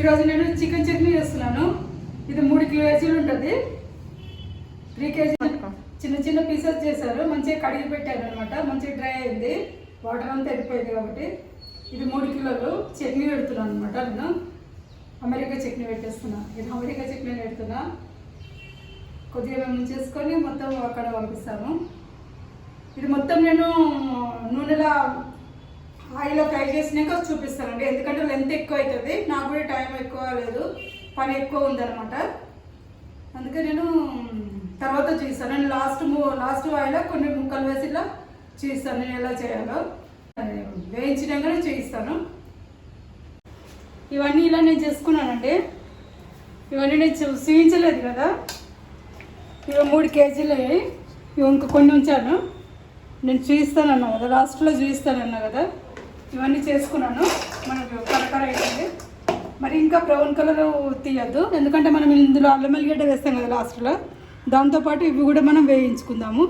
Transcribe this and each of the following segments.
ఈరోజు నేను చికెన్ చట్నీ చేస్తున్నాను. ఇది మూడు కేజీలు ఉంటుంది. త్రీ కేజీ చిన్న చిన్న పీసెస్ చేశారు. మంచిగా కడిగి పెట్టారు అనమాట మంచిగా డ్రై అయింది. వాటర్ అంతా వెళ్ళిపోయింది కాబట్టి ఇది మూడు కిలోలు చట్నీ పెడుతున్నాను అనమాట నేను. అమెరికా చట్నీ పెట్టేస్తున్నా. ఇది అమెరికా చట్నీ పెడుతున్నా. కొద్దిగా మేము ముంచేసుకొని మొత్తం అక్కడ పంపిస్తాము. ఇది మొత్తం నేను నూనెలో ఆయిల్లో ఫ్రై చేసినాక చూపిస్తానండి. ఎందుకంటే లెంత్ ఎక్కువ అవుతుంది నాకు కూడా టైం ఎక్కువ లేదు. పని ఎక్కువ ఉందన్నమాట. అందుకే నేను తర్వాత చూపిస్తాను నేను లాస్ట్ లాస్ట్ ఆయిల్లో కొన్ని ముక్కలు వేసి ఇలా చేస్తాను. నేను ఎలా చేయాలో. వేయించినాకనే చేయిస్తాను. ఇవన్నీ ఇలా నేను చేసుకున్నానండి. ఇవన్నీ నేను చూ- చూపించలేదు కదా. ఇవి మూడు కేజీలు అయ్యాయి. ఇవి ఇంకా కొన్ని ఉంచాను. నేను చూపిస్తానన్నా కదా. లాస్ట్లో చూపిస్తానన్నా కదా. ఇవన్నీ చేసుకున్నాను. మనకు కరకర అవుతుంది మరి ఇంకా బ్రౌన్ కలర్ తీయద్దు. ఎందుకంటే మనం ఇందులో అల్లం వెల్లిగడ్డ వేస్తాం కదా లాస్ట్లో దాంతోపాటు ఇవి కూడా మనం వేయించుకుందాము.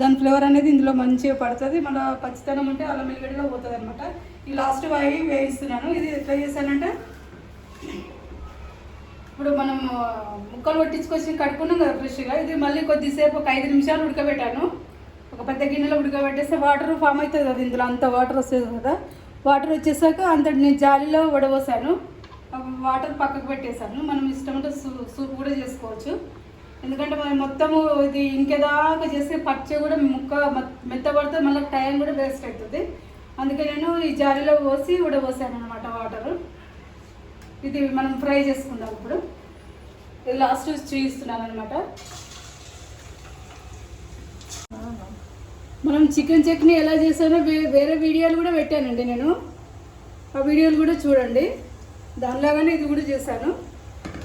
దాని ఫ్లేవర్ అనేది ఇందులో మంచిగా పడుతుంది. మన పచ్చితనం ఉంటే అల్లం ఎల్లిగడ్డలో పోతుంది అనమాట ఈ లాస్ట్ అవి వేయిస్తున్నాను. ఇది ఎట్లా చేశానంటే ఇప్పుడు మనం ముక్కలు పట్టించుకొచ్చి కడుక్కున్నాం కదా ఫ్రెష్గా ఇది మళ్ళీ కొద్దిసేపు ఒక ఐదు నిమిషాలు ఉడకబెట్టాను. ఒక పెద్ద గిన్నెలో ఉడకబెట్టేస్తే వాటర్ ఫామ్ అవుతుంది కదా ఇందులో అంత వాటర్ వస్తుంది కదా. వాటర్ వచ్చేసాక అంత నేను జాలీలో వడబోసాను. వాటర్ పక్కకు పెట్టేశాను. మనం ఇష్టమంటే సూ సూప్ కూడా చేసుకోవచ్చు. ఎందుకంటే మనం మొత్తము ఇది ఇంకేదాకా చేస్తే పచ్చ కూడా ముక్క మె- మెత్తబడితే మళ్ళీ టైం కూడా వేస్ట్ అవుతుంది. అందుకే నేను ఈ జాలీలో పోసి ఉడబోసాను అనమాట వాటరు. ఇది మనం ఫ్రై చేసుకుందాం ఇప్పుడు. ఇది లాస్ట్ చూపిస్తున్నాను అనమాట మనం చికెన్ చట్నీ ఎలా చేసానో వే- వేరే వీడియోలు కూడా పెట్టానండి నేను. ఆ వీడియోలు కూడా చూడండి. దానిలాగానే ఇది కూడా చేశాను.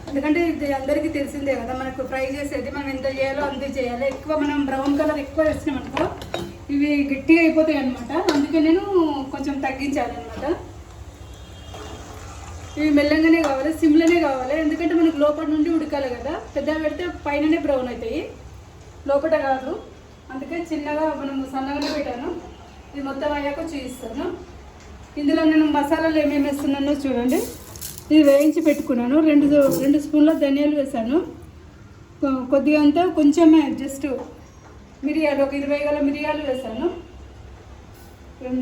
ఎందుకంటే ఇది అందరికీ తెలిసిందే కదా మనకు ఫ్రై చేసేది మనం ఎంత చేయాలో అంతే చేయాలి. ఎక్కువ మనం బ్రౌన్ కలర్ ఎక్కువ వేసినాం అనుకో ఇవి గట్టిగా అయిపోతాయి అనమాట అందుకే నేను కొంచెం తగ్గించాలన్నమాట. ఇవి మెల్లంగానే కావాలి సిమ్లోనే కావాలి. ఎందుకంటే మనకు లోపల నుండి ఉడకాలి కదా. పెద్దగా పెడితే పైననే బ్రౌన్ అవుతాయి. లోపల కాదు. అందుకే చిన్నగా మనం సన్నగానే పెట్టాను. ఇది మొత్తం అయ్యాక చూపిస్తాను. ఇందులో నేను మసాలాలు ఏమేమి వేస్తున్నానో చూడండి. ఇది వేయించి పెట్టుకున్నాను. రెండు రెండు స్పూన్ల ధనియాలు వేసాను కొ- కొద్దిగా అంతా కొంచెమే జస్ట్ మిరియాలు ఒక ఇరవై గల మిరియాలు వేసాను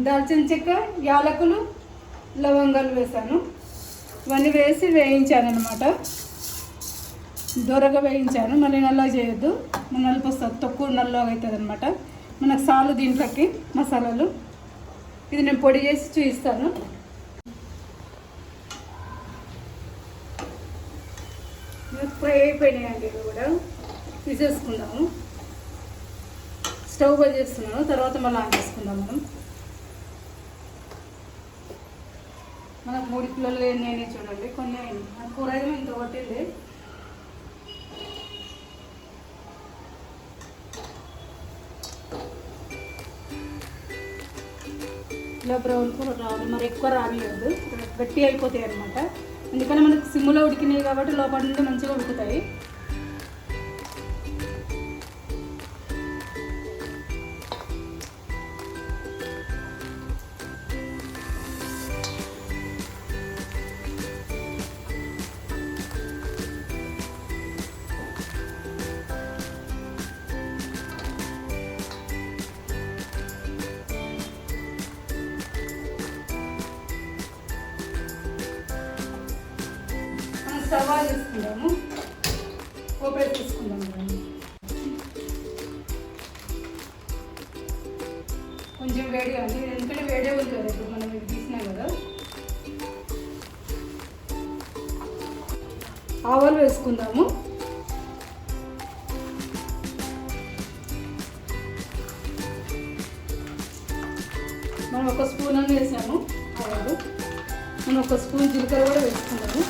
దాల్చిన చెక్క యాలకులు లవంగాలు వేసాను ఇవన్నీ వేసి వేయించాను అనమాట దూరగా వేయించాను. మళ్ళీ నల్లా చేయొద్దు. నలుపు వస్తుంది తక్కువ నల్లగా అవుతుంది అనమాట మనకు సాలు దీంట్లోకి మసాలాలు. ఇది నేను పొడి చేసి చూపిస్తాను. ఫ్రై అయిపోయినాయండి ఇవి కూడా. తీసేసుకుందాము. స్టవ్ బంద్ చేస్తున్నాను. తర్వాత మళ్ళీ ఆన్ చేసుకుందాం మనం. మనకు మూడు కిలోలు నేనే చూడండి. కొన్ని అయింది కూర ఇంత కొట్టింది ఇలా బ్రౌన్ రావాలి. మరి ఎక్కువ రానియద్దు. గట్టి అయిపోతాయి అనమాట ఎందుకంటే మనకు సిమ్లో ఉడికినాయి కాబట్టి లోపల నుండి మంచిగా ఉడుకుతాయి. మనం తీసుకుందాము కోపరేట్ చేసుకుందాము ఓపెన్ తీసుకుందాము కొంచెం వేడిగా ఉంది ఎందుకంటే వేడే ఉంది కదా ఇప్పుడు మనం ఇది తీసినాం కదా. ఆవాలు వేసుకుందాము. మనం ఒక స్పూన్ అని వేసాము ఆవాలు. మనం ఒక స్పూన్ జీలకర్ర కూడా వేసుకున్నాము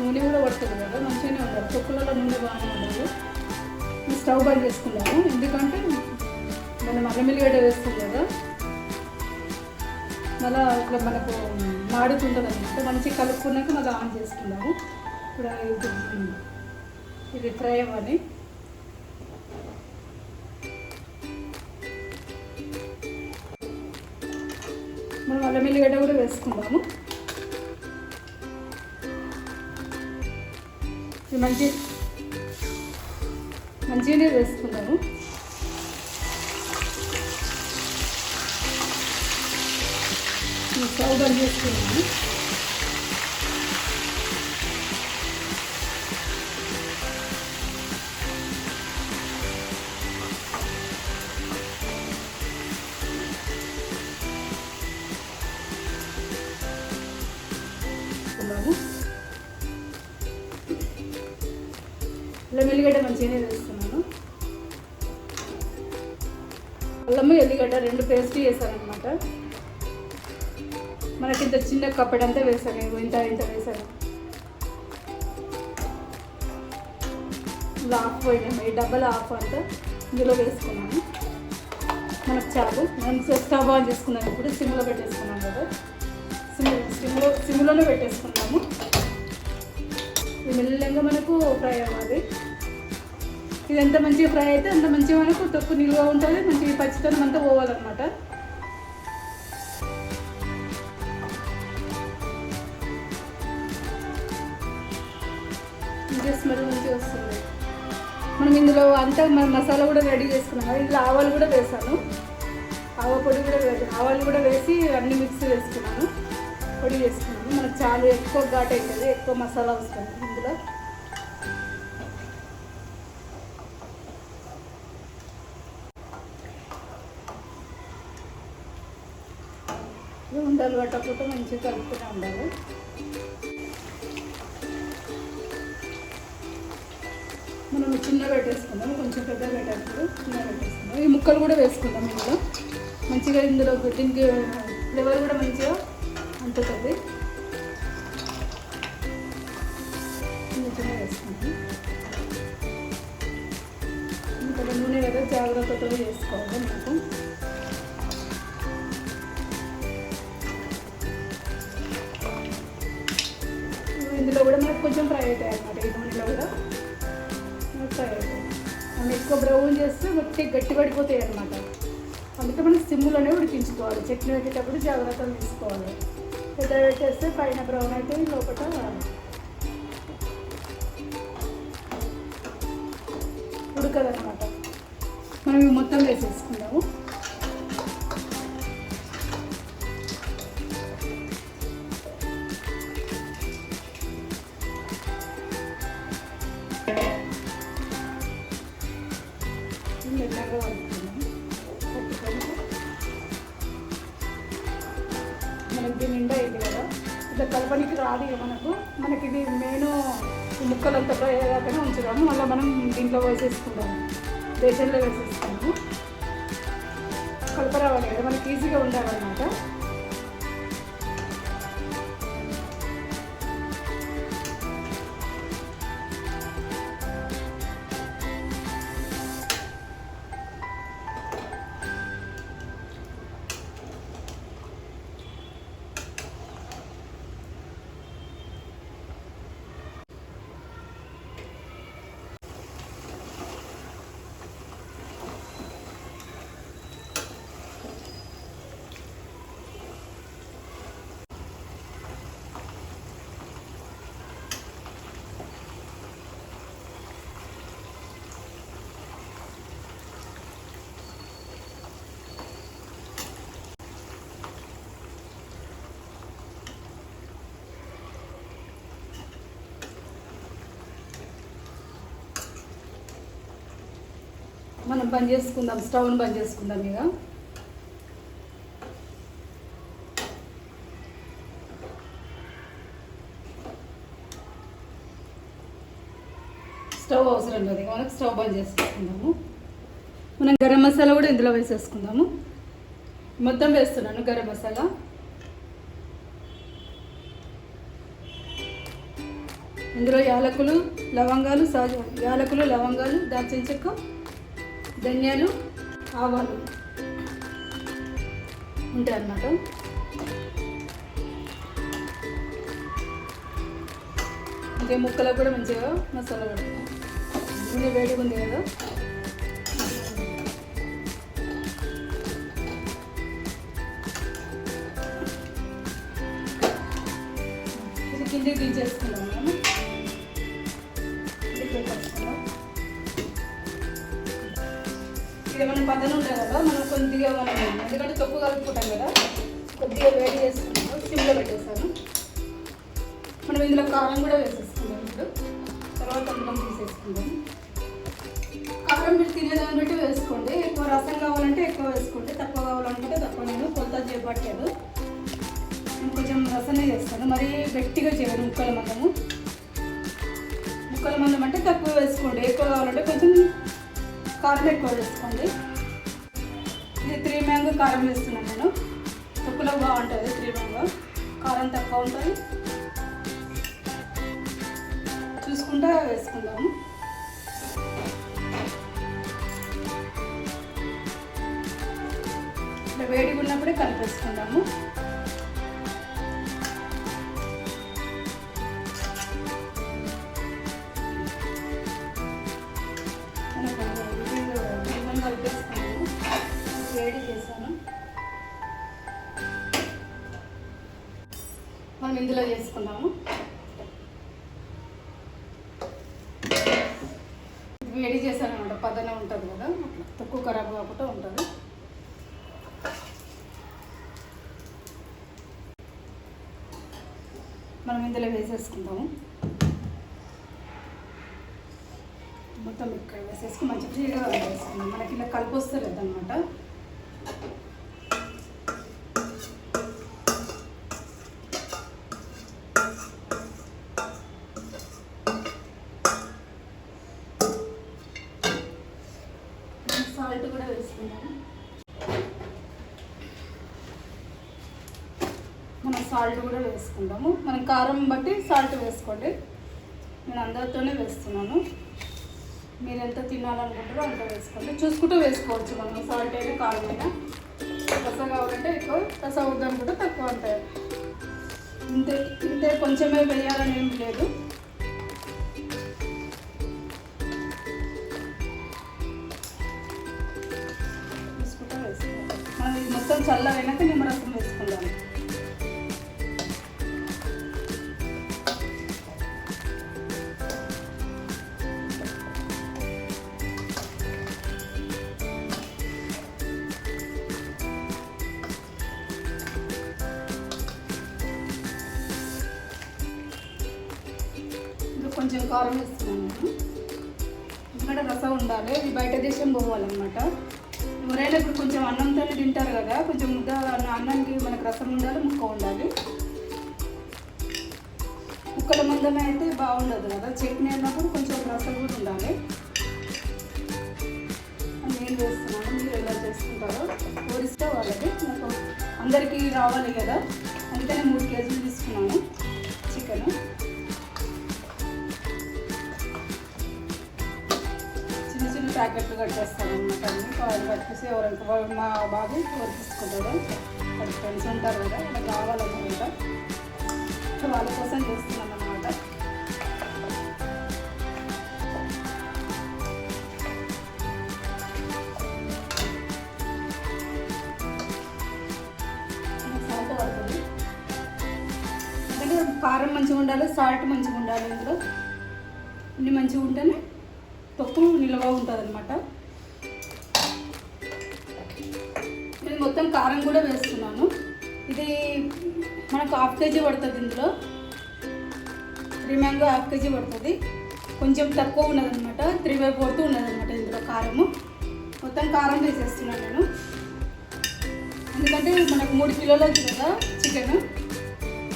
నూనె కూడా పడుతుంది కదా మంచిగానే ఉండాలి తొక్కులలో నూనె బాగానే ఉండాలి స్టవ్ బంద్ చేసుకున్నాము ఎందుకంటే మనం అల్లం ఎల్లిగడ్డ వేస్తాం కదా. మళ్ళీ ఇట్లా మనకు మాడుతుంటుంది అనమాట మంచిగా కలుపుకున్నాక మళ్ళీ ఆన్ చేసుకున్నాము ఇప్పుడు ఇది ఇది ఫ్రై అవ్వాలి. మనం అల్లం ఎల్లిగడ్డ కూడా వేసుకుందాము. మంచి మంచిగానే వేసుకున్నాను స్టవ్ బంద్ చేసుకున్నాను. ఎల్లిగడ్డ మంచిగానే వేస్తున్నాను అల్లము ఎల్లిగడ్డ రెండు పేస్ట్ చేశానమాట మనకి ఇంత చిన్న కప్పడంతా వేసాను ఇంత ఇంత వేసాను ఇలా ఆఫ్ పోయినాము ఈ డబ్బల్ ఆఫ్ అంతా ఇందులో వేసుకున్నాను. మనకు చాలు. మనం స్టవ్ ఆన్ చేసుకున్నాం ఇప్పుడు సిమ్లో పెట్టేసుకున్నాం కదా. సిమ్ సిమ్లో సిమ్లోనే పెట్టేసుకున్నాము ఇది మెల్లగా మనకు ఫ్రై అవ్వాలి. ఇది ఎంత మంచిగా ఫ్రై అయితే అంత మంచిగా మనకు తక్కువ నిలువ ఉంటుంది మంచి పచ్చితనం అంతా పోవాలన్నమాట. స్మెల్ మంచిగా వస్తుంది. మనం ఇందులో అంతా మన మసాలా కూడా రెడీ చేసుకున్నాం కదా ఇందులో ఆవాలు కూడా వేసాను. ఆవ పొడి కూడా వేసాను. ఆవాలు కూడా వేసి అన్ని మిక్స్ వేసుకున్నాను పొడి చేసుకున్నాను. మనకు చాలా ఎక్కువ ఘాట్ అవుతుంది ఎక్కువ మసాలా వస్తుంది ఇందులో. ఉండలు పట్టకుండా మంచిగా కలుపుతూనే ఉండాలి మనం చిన్న పెట్టేసుకుందాం కొంచెం పెద్ద పెట్టేటప్పుడు చిన్న పెట్టేసుకుందాం. ఈ ముక్కలు కూడా వేసుకుందాం ఇందులో. మంచిగా ఇందులో దీనికి ఫ్లేవర్ కూడా మంచిగా అంటుతుంది. చిన్న చిన్న ఇంకా నూనె కదా జాగ్రత్తతో చేసుకోవాలి మనకు. ఇందులో కూడా మనకు కొంచెం ఫ్రై అవుతాయి అనమాట ఈ నూనెలో కూడా ఫ్రై అవుతాయి. మనం ఎక్కువ బ్రౌన్ చేస్తే మొత్తం గట్టి పడిపోతాయి అన్నమాట. అందుకే మనం సిమ్లోనే ఉడికించుకోవాలి. చట్నీ పెట్టేటప్పుడు జాగ్రత్తలు తీసుకోవాలి. పెద్ద పెట్టేస్తే పైన బ్రౌన్ అయితే లోపల ఉడకదనమాట మనం మొత్తం వేసేసుకుందాము. మనకి రాదు ఇక మనకు. మనకి ఇది మెయిన్ ముక్కలంతా ఫ్రై అయ్యేదాకానే ఉంచుదాము మళ్ళీ మనం దీంట్లో వేసేసుకుందాము బేసన్లో వేసేసుకున్నాము కలప రావాలి కదా. మనకి ఈజీగా ఉండాలన్నమాట. మనం బంద్ చేసుకుందాం స్టవ్ని బంద్ చేసుకుందాం ఇక. స్టవ్ అవసరం లేదు మనకు స్టవ్ బంద్ చేసుకుందాము. మనం గరం మసాలా కూడా ఇందులో వేసేసుకుందాము. మొత్తం వేస్తున్నాను గరం మసాలా. ఇందులో యాలకులు లవంగాలు సహజ యాలకులు లవంగాలు దాల్చిన చెక్క ధనియాలు ఆవాలు ఉంటాయి అన్నమాట ఇంకే ముక్కలకు కూడా మంచిగా మసాలా పెడతాం నూనె వేడిగా ఉంది కదా. ఇది కిందకి తీసేసుకున్నాం ఇది మనం పదన కదా మనం కొద్దిగా మనం ఎందుకంటే తొక్కు కలుపుకుంటాం కదా కొద్దిగా వేడి చేసుకుంటాం సిమ్లో పెట్టేస్తాను మనం ఇందులో కారం కూడా వేసేసుకుందాం ఇప్పుడు. తర్వాత అన్నం తీసేసుకుందాం. కారం మీరు తినేదాన్ని బట్టి వేసుకోండి. ఎక్కువ రసం కావాలంటే ఎక్కువ వేసుకోండి. తక్కువ కావాలనుకుంటే తక్కువ. నేను కొలత చేపట్లేదు కొంచెం రసమే చేస్తాను. మరీ గట్టిగా చేయను ముక్కల మందము. ముక్కల మందం అంటే తక్కువ వేసుకోండి. ఎక్కువ కావాలంటే కొంచెం కారం ఎక్కువ వేసుకోండి ఇది త్రీ మ్యాంగో కారం వేస్తున్నాను నేను. తొక్కులో బాగుంటుంది త్రీ మ్యాంగో. కారం తక్కువ ఉంటుంది. చూసుకుంటా వేసుకుందాము. ఇట్లా వేడిగా ఉన్నప్పుడే కలిపేసుకుందాము. మనం ఇందులో చేసుకుందాము. వేడి చేశానమాట అనమాట పదన ఉంటుంది కదా తక్కువ ఖరాబ్ కాకుండా ఉంటుంది. మనం ఇందులో వేసేసుకుందాము. మొత్తం ఇక్కడ వేసేసుకుని మంచి ఫ్రీగా వేసుకుందాం మనకి ఇలా కలిపి వస్తలేదు అనమాట సాల్ట్ కూడా వేసుకుంటాము మనం సాల్ట్ కూడా వేసుకుంటాము. మనం కారం బట్టి సాల్ట్ వేసుకోండి. నేను అందరితోనే వేస్తున్నాను. మీరు ఎంత తినాలనుకుంటారో అంత వేసుకోండి. చూసుకుంటూ వేసుకోవచ్చు మనం. సాల్ట్ అయినా కారం అయినా. రస కావాలంటే ఎక్కువ రస వద్దనుకుంటే తక్కువ ఉంటాయి ఇంతే ఇంతే కొంచెమే వేయాలని ఏం లేదు. కొంచెం చల్లవైనాక నిమ్మరసం వేసుకుందాం. కొంచెం కారం వేసుకున్నాను. ఎందుకంటే రసం ఉండాలి. ఇది బయట దేశం పోవాలన్నమాట ఎవరైనా ఇప్పుడు కొంచెం అన్నంతోనే తింటారు కదా కొంచెం ముద్ద అన్నానికి మనకు రసం ఉండాలి ముక్క ఉండాలి. ముక్కల మందమే అయితే బాగుండదు కదా చట్నీ అన్నప్పుడు కొంచెం రసం కూడా ఉండాలి. నేను చేస్తున్నాను మీరు ఎలా చేసుకుంటారో కోరిస్తే వాళ్ళకి నాకు అందరికీ రావాలి కదా అందుకని మూడు కేజీలు తీసుకున్నాను చికెన్. ప్యాకెట్లు కట్టేస్తాను అనమాట అన్ని వాళ్ళు కట్టేసి ఎవరైనా మా బాబు ఎవరు తీసుకుంటారు వాళ్ళ ఫ్రెండ్స్ ఉంటారు కదా ఇలా కావాలన్నమాట. సో వాళ్ళ కోసం చేస్తున్నాను అనమాట సాల్ట్ పడుతుంది ఎందుకంటే కారం మంచిగా ఉండాలి సాల్ట్ మంచిగా ఉండాలి ఇందులో. ఇన్ని మంచిగా ఉంటేనే తక్కువ నిల్వ ఉంటుంది అనమాట నేను మొత్తం కారం కూడా వేస్తున్నాను. ఇది మనకు హాఫ్ కేజీ పడుతుంది ఇందులో. త్రీ మ్యాంగో హాఫ్ కేజీ పడుతుంది. కొంచెం తక్కువ ఉన్నదనమాట త్రీ బై ఫోర్త్ ఉన్నదనమాట ఇందులో కారము. మొత్తం కారం వేసేస్తున్నాను నేను. ఎందుకంటే మనకు మూడు కిలోలు అవుతుంది కదా చికెన్.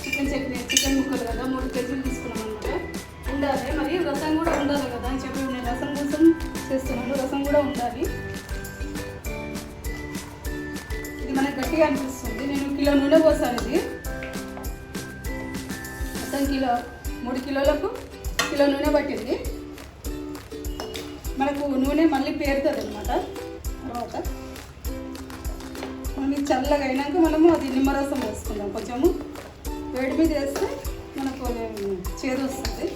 చికెన్ చట్నీ చికెన్ ముక్కలు కదా. మూడు కేజీలు తీసుకున్నాం అనమాట ఉండాలి. మరి రసం కూడా ఉండాలి కదా. అని చెప్పి కోసం చేస్తున్నాను రసం కూడా ఉండాలి. ఇది మనకు గట్టిగా అనిపిస్తుంది. నేను కిలో నూనె పోసాను ఇది. మొత్తం కిలో మూడు కిలోలకు కిలో నూనె పట్టింది. మనకు నూనె మళ్ళీ పేరుతుంది అనమాట తర్వాత మనం చల్లగా అయినాక మనము అది నిమ్మరసం వేసుకుందాం. కొంచెము వేడి మీద వేస్తే మనకు చేదు వస్తుంది.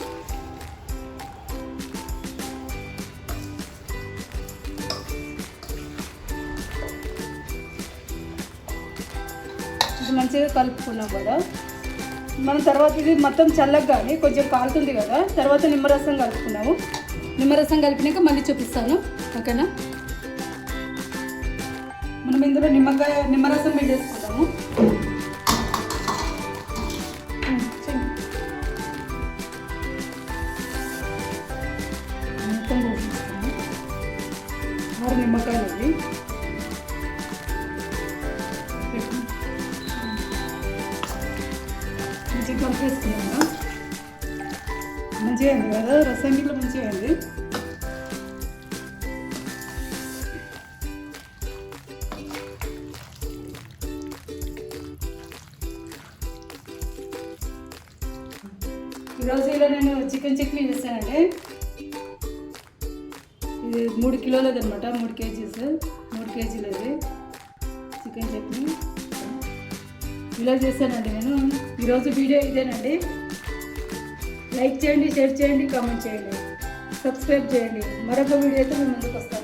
మంచిగా కలుపుకున్నాం కదా. మనం తర్వాత ఇది మొత్తం చల్లగా కొంచెం కాలుతుంది కదా. తర్వాత నిమ్మరసం కలుపుకున్నాము. నిమ్మరసం కలిపినాక మళ్ళీ చూపిస్తాను. ఓకేనా? మనం ఇందులో నిమ్మకాయ నిమ్మరసం పెట్టేసుకుంటాము మంచిగా కలిపేసుకున్నాము మంచిగా అయింది కదా? రసం గిట్ల మంచిగా అయింది ఈరోజు ఇలా నేను చికెన్ చట్నీ చేశానండి ఇది మూడు కిలోలది అనమాట మూడు కేజీస్ మూడు కేజీలది చికెన్ చట్నీ. ఇలా చేశానండి నేను. ఈరోజు వీడియో ఇదేనండి. లైక్ చేయండి షేర్ చేయండి కామెంట్ చేయండి. సబ్స్క్రైబ్ చేయండి. మరొక వీడియోతో మేము ముందుకు వస్తాను.